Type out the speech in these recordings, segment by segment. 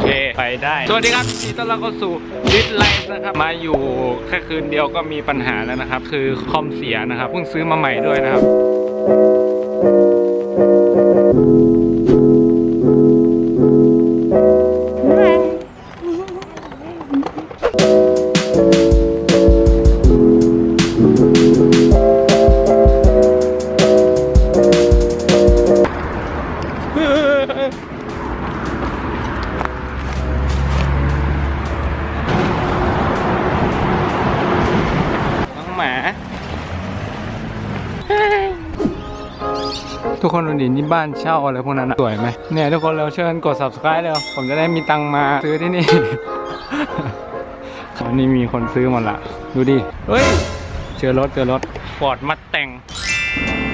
เคไปได้ สวัสดีครับทีต้อนรับเข้าสู่ดิสไลฟ์นะครับ มาอยู่แค่คืนเดียวก็มีปัญหาแล้วนะครับ คือคอมเสียนะครับ เพิ่งซื้อมาใหม่ด้วยนะครับ บ้านเช่าอะไรพวกนั้นอะสวยไหมเนี่ยทุกคนเราเชิญกด subscribe เลยผมจะได้มีตังมาซื้อที่นี่ตอนนี้มีคนซื้อหมดละดูดิเฮ้ยเจอรถเจอรถฟอร์ดมัดแต่ง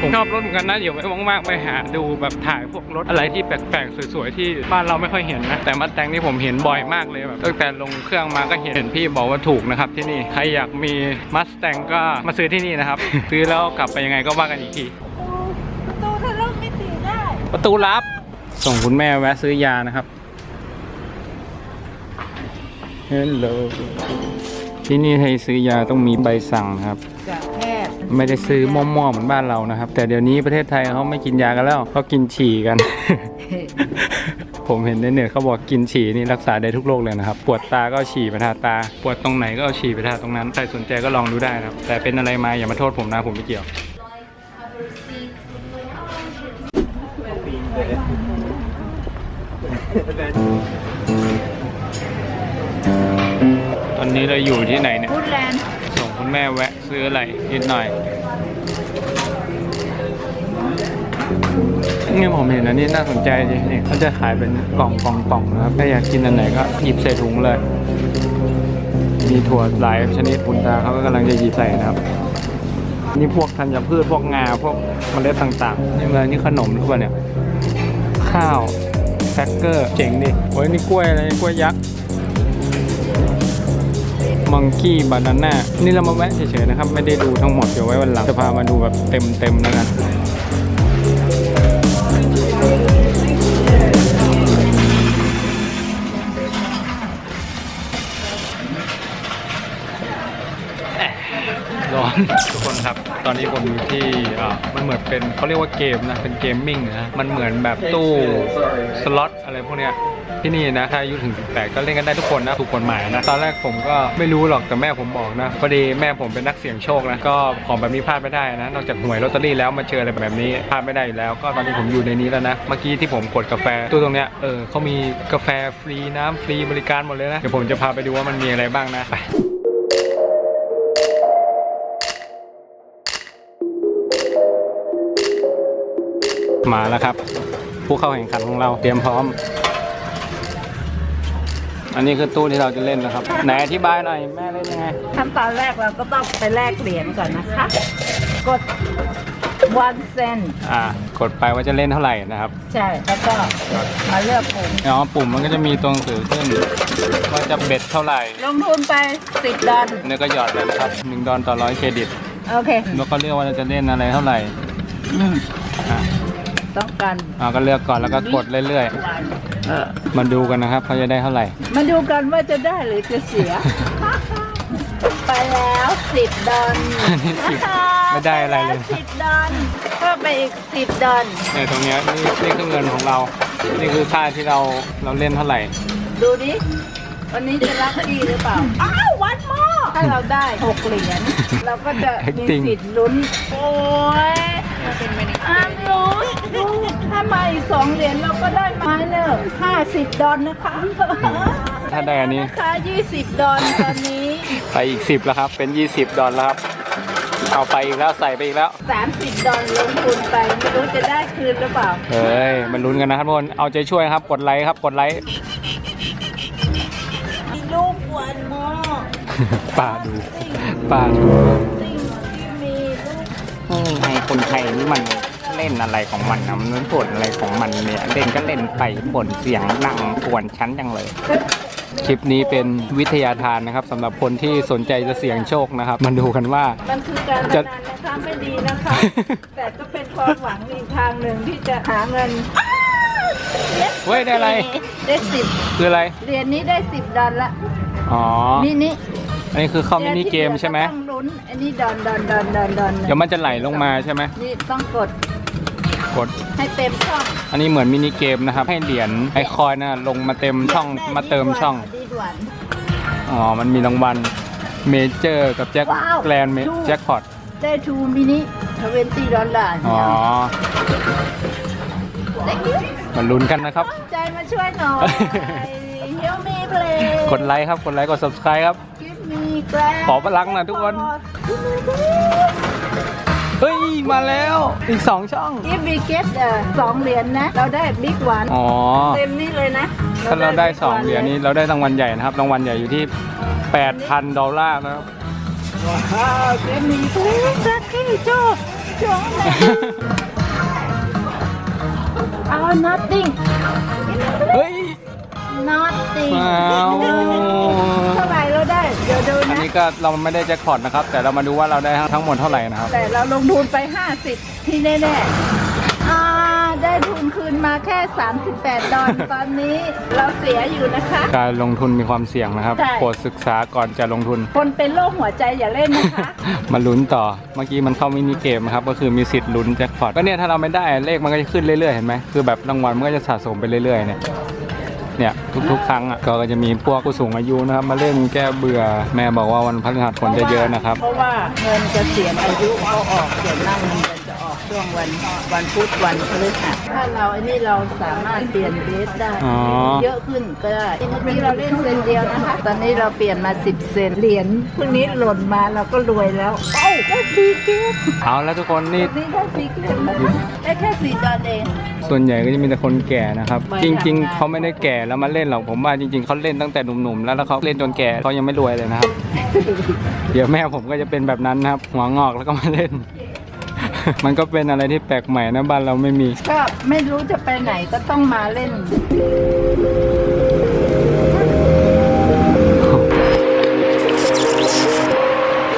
ผมชอบรถเหมือนกันนะเดี๋ยวไว้ว่างๆไปหาดูแบบถ่ายพวกรถอะไรที่แปลกๆสวยๆที่บ้านเราไม่ค่อยเห็นนะ แต่มัดแต่งนี่ผมเห็นบ่อยมากเลยแบบตั้งแต่ลงเครื่องมาก็เห็นเห็นพี่บอกว่าถูกนะครับที่นี่ใครอยากมีมัสแตงก็มาซื้อที่นี่นะครับ ซื้อแล้วกลับไปยังไงก็ว่ากันอีกที ประตูทะลุมิติได้ ประตูลับ ส่งคุณแม่แวะซื้อยานะครับ Hello ที่นี่ให้ซื้อยาต้องมีใบสั่งนะครับ จากแพทย์ไม่ได้ซื้อมั่วๆเหมือนบ้านเรานะครับ แต่เดี๋ยวนี้ประเทศไทยเขาไม่กินยากันแล้วเขากินฉี่กัน ผมเห็นในเน็ตเขาบอกกินฉี่นี่รักษาได้ทุกโรคเลยนะครับ ปวดตาก็เอาฉี่ไปทาตา ปวดตรงไหนก็เอาฉี่ไปทาตรงนั้น ใครสนใจก็ลองดูได้นะครับ แต่เป็นอะไรมาอย่ามาโทษผมนะผมไม่เกี่ยว ตอนนี้เราอยู่ที่ไหนเนี่ย พูดแลนด์ส่งคุณแม่แวะซื้ออะไรนิดหน่อยนี่ผมเห็นอันนี้น่าสนใจจริงนี่เขาจะขายเป็นกล่องกล่องกล่องนะครับ ถ้าอยากกินอันไหนก็หยิบใส่ถุงเลย มีถั่วหลายชนิดคุณตาเขาก็กำลังจะหยิบใส่นะครับ นี่พวกธัญพืชพวกงาพวกเมล็ดต่างๆนี่มันนี่ขนมหรือเปล่าเนี่ย ข้าวแครกเกอร์เจ๋งดิโอ้ยนี่กล้วยอะไรกล้วยยักษ์มังกี้บานาน่านี่เรามาแวะเฉยๆนะครับ ไม่ได้ดูทั้งหมดเดี๋ยวไว้วันหลังจะพามาดูแบบเต็มๆแล้วกัน ทุกคนครับ ตอนนี้ผมอยู่ที่อ่ามันเหมือนเป็นเขาเรียกว่าเกมนะ เป็นเกมมิ่งนะ มันเหมือนแบบตู้สล็อตอะไรพวกเนี้ยที่นี่นะถ้าอายุถึง 18 ก็เล่นกันได้ทุกคนนะถูกกฎหมายนะ ตอนแรกผมก็ไม่รู้หรอกแต่แม่ผมบอกนะ พอดีแม่ผมเป็นนักเสี่ยงโชคนะ ก็ของแบบนี้พลาดไม่ได้นะ นอกจากหวยลอตเตอรี่แล้วมาเจออะไรแบบนี้พลาดไม่ได้อยู่แล้ว ก็ตอนนี้ผมอยู่ในนี้แล้วนะ เมื่อกี้ที่ผมกดกาแฟตู้ตรงเนี้ย เออเขามีกาแฟฟรีน้ำฟรีบริการหมดเลยนะ เดี๋ยวผมจะพาไปดูว่ามันมีอะไรบ้างนะ ไป มาแล้วครับ ผู้เข้าแข่งขันของเราเตรียมพร้อม อันนี้คือตู้ที่เราจะเล่นนะครับ ไหนอธิบายหน่อยแม่เล่นยังไง ขั้นตอนแรกเราก็ต้องไปแลกเหรียญก่อนนะคะ กด one cent อ่ากดไปว่าจะเล่นเท่าไหร่นะครับใช่ แล้วก็มาเลือกปุ่มอ๋อปุ่มมันก็จะมีตัวหนังสือขึ้นว่าจะเบ็ดเท่าไหร่ลงทุนไป 10ดอลเนี่ยก็หยอดเลยนะครับหนึ่งดอลต่อร้อยเครดิต โอเค แล้วก็เลือกว่าเราจะเล่นอะไรเท่าไหร่อะ ต้องการอ่าก็เลือกก่อนแล้วก็กดเรื่อยเออๆ มาดูกันนะครับเขาจะได้เท่าไหร่ มาดูกันว่าจะได้หรือจะเสีย ไปแล้ว10ดอลอันนี้สิบไม่ได้อะไรเลย สิบดอลก็ไปอีก10ดอลเนี่ยตรงเนี้ยนี่นี่คือเงินของเรา นี่คือค่าที่เราเราเล่นเท่าไหร่ ดูดิวันนี้จะรักกี้หรือเปล่า อ้าววันมอถ้าเราได้หกเหรียญเราก็จะมี Acting สิทธิ์ลุ้นโอ้ย อ้ามลุ้นถ้ามาอีกสองเหรียญเราก็ได้ไม้เนอะห้าสิบดอลนะคะถ้าได้อันนี้นะคะยี่สิบดอลตอนนี้ไปอีก10แล้วครับ เป็น20ดอลแล้วครับ เอาไปอีกแล้วใส่ไปอีกแล้วสามสิบดอลลงทุนไปไม่รู้จะได้คืนหรือเปล่าเฮ้ยมันลุ้นกันนะครับทุกคนเอาใจช่วยครับกดไลค์ครับกดไลค์มีลูกวันมอป้าดูป้าดู ไอ้คนไทยนี่มันเล่นอะไรของมันนะมันบ่นอะไรของมันเนี่ยเล่นก็เล่นไปบ่นเสียงดังกวนชั้นจังเลย คลิปนี้เป็นวิทยาทานนะครับสำหรับคนที่สนใจจะเสี่ยงโชคนะครับมาดูกันว่า มันคือการพจะนันนะคะไม่ดีนะคะ แต่ก็เป็นความหวังอีกทางหนึ่งที่จะหาเงินเว้ยได้อะไร ได้สิบคืออะไร เหรียญนี้ได้สิบดอลละอ๋อ มินิอันนี้คือเข้ามินิเกมใช่ไหมต้อง ลุ้นอันนี้ดอนดอนดอนดอนดอนเดี๋ยวมันจะไหลลงมาใช่ไหมนี่ต้องกดกด ให้เต็มช่อง อันนี้เหมือนมินิเกมนะครับ ให้เหรียญไอคอยน่ะลงมาเต็มช่องมาเติมช่อง ดีด่วนอ๋อ มันมีรางวัลเมเจอร์กับแจ็คว้าวแกรนด์แจ็คพอตได้ทูมินิทเวนตี้ดอลลาร์อ๋อได้คิวมาลุ้นกันนะครับ ใจมาช่วยหน่อยเฮลมีเพลงกดไลค์ครับ กดไลค์ กด subscribe ครับกิฟมีแกร ขอพลังหน่อยทุกคน เฮ้ย มาแล้ว อีก2ช่องกิฟมีเกตสองเหรียญนะ เราได้บิ๊กวันอ๋อ เต็มนี่เลยนะถ้าเราได้2เหรียญนี้เราได้รางวัลใหญ่นะครับ รางวัลใหญ่อยู่ที่ 8,000 ดอลลาร์นะครับว้าวเต็มมีเพลงสักที่โจ้โจ้นะเอา nothing เฮ้ย ก็เราไม่ได้แจ็คพอตนะครับ แต่เรามาดูว่าเราได้ทั้งหมดเท่าไหร่นะครับ แต่เราลงทุนไป 50 ที่แน่ๆอ่าได้ทุนคืนมาแค่ 38 ดอลตอนนี้ เราเสียอยู่นะคะ การลงทุนมีความเสี่ยงนะครับ ใช่ โปรดศึกษาก่อนจะลงทุน คนเป็นโรคหัวใจอย่าเล่นนะคะ มาลุ้นต่อ เมื่อกี้มันเข้ามินิเกมนะครับ ก็คือมีสิทธิ์ลุ้นแจ็คพอต ก็เนี่ยถ้าเราไม่ได้เลขมันก็จะขึ้นเรื่อยๆ เห็นไหม คือแบบรางวัลมันก็จะสะสมไปเรื่อยๆเนี่ย เนี่ยทุกๆ ครั้งอะก็จะมีพวกผู้สูงอายุนะครับมาเล่นแก้เบื่อแม่บอกว่าวันพฤหัสคนจะเยอะนะครับ เพราะว่าเงินเกษียณอายุเขาออกส่วนมากเงินเดือนจะออกช่วงวันวันพุธวันพฤหัส ถ้าเราอันนี้เราสามารถเปลี่ยนเบสได้ อ๋อ เยอะขึ้นก็ได้เมื่อกี้เราเล่นเซนเดียวนะคะ ตอนนี้เราเปลี่ยนมา 10 เซนเหรียญพรุ่งนี้หล่นมาเราก็รวยแล้วโอ้าได้สี่เกตเอาแล้วทุกคนนี่ นี่ได้สี่เกตแล้วได้แค่สี่ดอลเอง ส่วนใหญ่ก็จะมีแต่คนแก่นะครับ ไม่จริง ทำงาน ๆ เขาไม่ได้แก่แล้วมาเล่นหรอกผมว่าจริง ๆเขาเล่นตั้งแต่หนุ่มๆแล้วแล้วเขาเล่นจนแก่เขายังไม่รวยเลยนะครับ เดี๋ยวแม่ผมก็จะเป็นแบบนั้นนะครับหัวงอกแล้วก็มาเล่น มันก็เป็นอะไรที่แปลกใหม่นะบ้านเราไม่มี ก็ไม่รู้จะไปไหนก็ต้องมาเล่น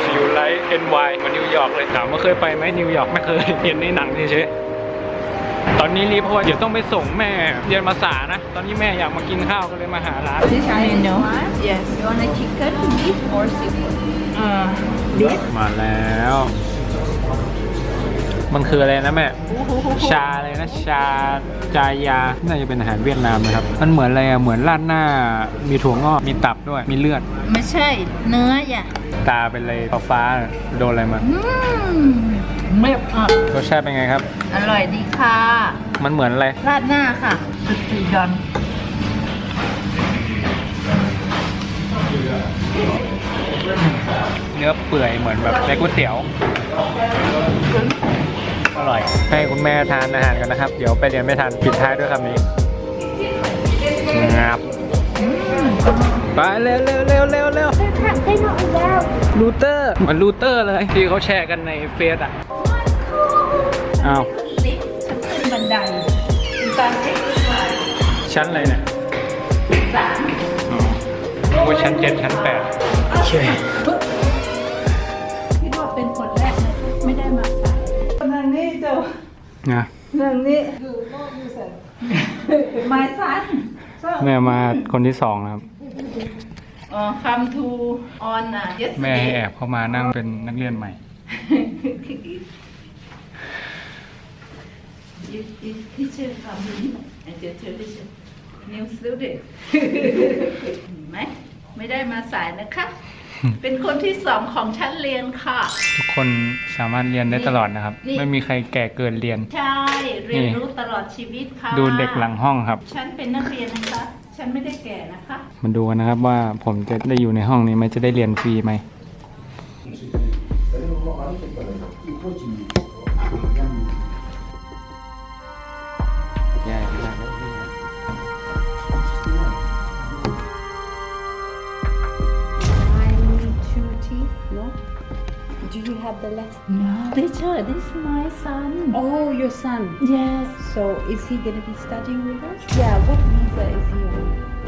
ฟิวไลท์ NY มานิวยอร์กเลยถามว่าเคยไปไหมนิวยอร์กไม่เคย เห็นในหนังเฉยๆตอนนี้รีบเพราะว่าเดี๋ยวต้องไปส่งแม่เรียนภาษานะ ตอนนี้แม่อยากมากินข้าวก็เลยมาหาร้าน This menu yes you want a chicken beef or seafood อ่า beef มาแล้ว มันคืออะไรนะแม่ ชาอะไรนะ ชาจายา น่าจะเป็นอาหารเวียดนามนะครับ มันเหมือนอะไรอะเหมือนราดหน้า มีถั่วงอก มีตับด้วย มีเลือด ไม่ใช่ เนื้ออย่าตาเป็นอะไรฟ้าๆโดนอะไรมาอืมไม่อะรสชาติเป็นไงครับ อร่อยดีค่ะ มันเหมือนอะไร ราดหน้าค่ะสุดสีดอนเนื้อเปื่อยเหมือนแบบในก๋วยเตี๋ยวอ ร่อย ให้คุณแม่ทานอาหารกันนะครับ เดี๋ยวไปเรียนไม่ทันปิดท้ายด้วยคำนี้งับไปเร็วเร็วเร็วเร็วเร็วทำได้หน่อยแล้วลูเตอร์เหมือนลูเตอร์เลยที่เขาแชร์กันในเฟซอะอ้าวลิฟต์ฉันขึ้นบันไดเป็นการเช็คชั้นอะไรเนี่ยสามอ๋อโอ้ยชั้นเจ็ดชั้นแปดโอเคางนี้เจ้านะเรื่องนี้ my son แม่มาคนที่สองนะครับอ๋อ come to on อะ yesterday แม่ให้แอบเข้ามานั่งเป็นนักเรียนใหม่ you, you teacher come in and the teacher new student เห็นไหมไม่ได้มาสายนะคะ เป็นคนที่สองของชั้นเรียนค่ะ ทุกคนสามารถเรียนได้ตลอดนะครับ นี่ ไม่มีใครแก่เกินเรียน ใช่เรียนรู้ตลอดชีวิตค่ะดูเด็กหลังห้องครับ ฉันเป็นนักเรียนนะคะ ฉันไม่ได้แก่นะคะ มาดูกันนะครับว่าผมจะได้อยู่ในห้องนี้ไหมจะได้เรียนฟรีไหม the left? No teacher this is my son Oh, your son. yes So is he going to be studying with us? Yeah, what visa is he on?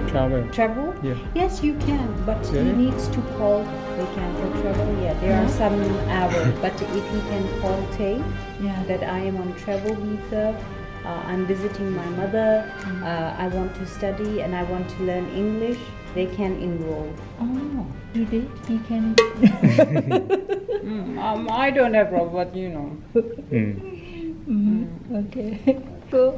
travel Travel? Yeah. Yes, you can, but he needs to call the for travel. Yeah, there are some hours, but if he can call Tay yeah that I am on travel visa, uh, I'm visiting my mother. Uh, I want to study and I want to learn English. They can enroll. Oh you did you can Mm, um, I don't have problem, but you know. อืม okay cool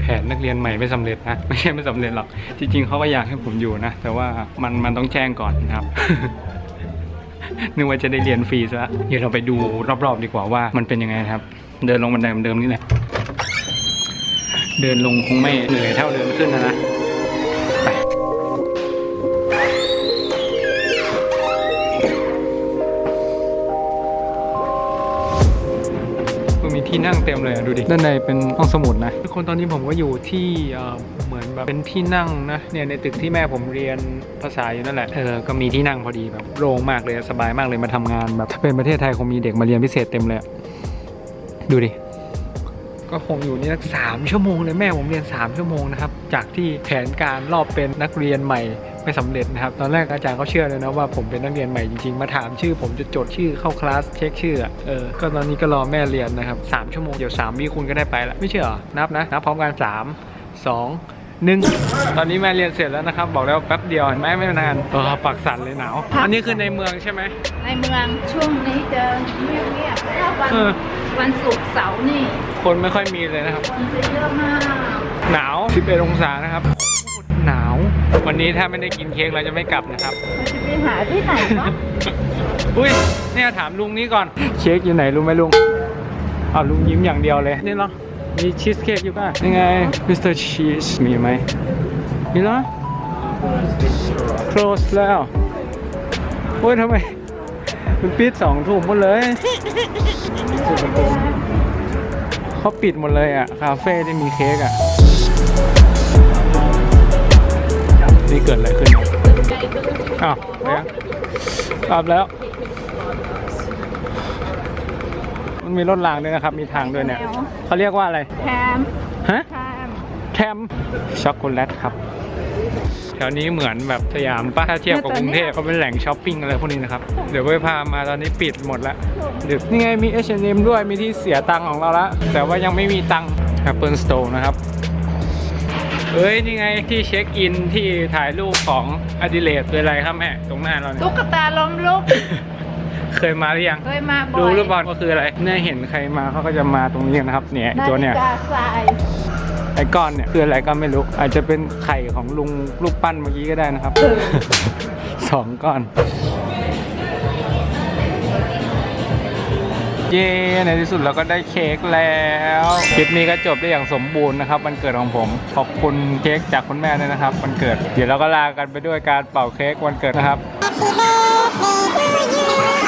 แผนนักเรียนใหม่ไม่สำเร็จนะ ไม่ใช่ไม่สำเร็จหรอก จริงๆเขาก็อยากให้ผมอยู่นะ แต่ว่ามันมันต้องแจ้งก่อนนะครับ นึกว่าจะได้เรียนฟรีซะเดี๋ยวเราไปดูรอบๆดีกว่าว่ามันเป็นยังไงนะครับ เดินลงบันไดเหมือนเดิมนี่แหละ เดินลงคงไม่เหนื่อยเท่าเดินขึ้นนะนะ ที่นั่งเต็มเลยอะดูดิ ด้านในเป็นห้องสมุดนะ ทุกคนตอนนี้ผมก็อยู่ที่เอ่อเหมือนแบบเป็นที่นั่งนะ เนี่ยในตึกที่แม่ผมเรียนภาษาอยู่นั่นแหละ เออ ก็มีที่นั่งพอดีแบบโล่งมากเลยสบายมากเลยมาทำงานแบบ ถ้าเป็นประเทศไทยคงมีเด็กมาเรียนพิเศษเต็มเลยอะดูดิ ก็คงอยู่นี่สักสามชั่วโมงเลยแม่ผมเรียน 3 ชั่วโมงนะครับ จากที่แผนการรอบเป็นนักเรียนใหม่ ไม่สำเร็จนะครับ ตอนแรกอาจารย์เขาเชื่อเลยนะว่าผมเป็นนักเรียนใหม่จริงๆ มาถามชื่อ ผมจะจดชื่อเข้าคลาสเช็คชื่ออะเออ ก็ตอนนี้ก็รอแม่เรียนนะครับสามชั่วโมงเดี๋ยวสามวิคุณก็ได้ไปละไม่เชื่อเหรอนับนะนับพร้อมกันสามสองหนึ่งตอนนี้แม่เรียนเสร็จแล้วนะครับ บอกแล้วแป๊บเดียวเห็นไหมไม่นานเออปักสั่นเลยหนาวอันนี้คือในเมืองใช่ไหมในเมืองช่วงนี้จะเงียบๆถ้าวันเออวันศุกร์เสาร์นี่ คนไม่ค่อยมีเลยนะครับคนจะเยอะมาก หนาว 11 องศานะครับหนาว วันนี้ถ้าไม่ได้กินเค้กเราจะไม่กลับนะครับเราจะไปหาที่ไหนเนาะอุ้ยเนี่ยถามลุงนี้ก่อน เค้กอยู่ไหนรู้ไหมลุงอ้าวลุงยิ้มอย่างเดียวเลยนี่เหรอมีชีสเค้กอยู่ป่ะยังไงมิสเตอร์ชีสมีไหมมีเหรอ close แล้วโอ้ยทำไมมันปิดสองทุ่มหมดเลยเขาปิดหมดเลยอะ คาเฟ่ที่มีเค้กอะ นี่เกิดอะไรขึ้นเนี่ยอ้าวไปยังกลับแล้ว มันมีรถรางด้วยนะครับ มีทางด้วยเนี่ยเขาเรียกว่าอะไรแฮมฮะแฮมแคมช็อกโกแลตครับแถวนี้เหมือนแบบสยามป้าถ้าเทียบกับกรุงเทพก็เป็นแหล่งช้อปปิ้งอะไรพวกนี้นะครับ เดี๋ยวไปพามาตอนนี้ปิดหมดแล้วดึกนี่ไงมี H&M ด้วยมีที่เสียตังค์ของเราละแต่ว่ายังไม่มีตังค์ Apple Store นะครับ เอ้ย นี่ไงที่เช็คอินที่ถ่ายรูปของอดิเลตเป็นอะไรครับแม่ตรงหน้าเราเนี่ยตุ๊กตาล้มลุก เคยมาหรือยัง เคยมาบ่อยรู้หรือเปล่าว่าคืออะไร เนี่ยเห็นใครมาเขาก็จะมาตรงนี้นะครับ เนี่ยไอ้ตัวเนี่ยาฬิกาทรายไอ้ก้อนเนี่ยคืออะไรก็ไม่รู้ อาจจะเป็นไข่ของลุงลูกปั้นเมื่อกี้ก็ได้นะครับ สองก้อน เย้ในที่สุดเราก็ได้เค้กแล้วคลิปนี้ก็จบได้อย่างสมบูรณ์นะครับวันเกิดของผมขอบคุณเค้กจากคุณแม่ด้วยนะครับวันเกิด เดี๋ยวเราก็ลากันไปด้วยการเป่าเค้กวันเกิดนะครับ Happy birthday to you.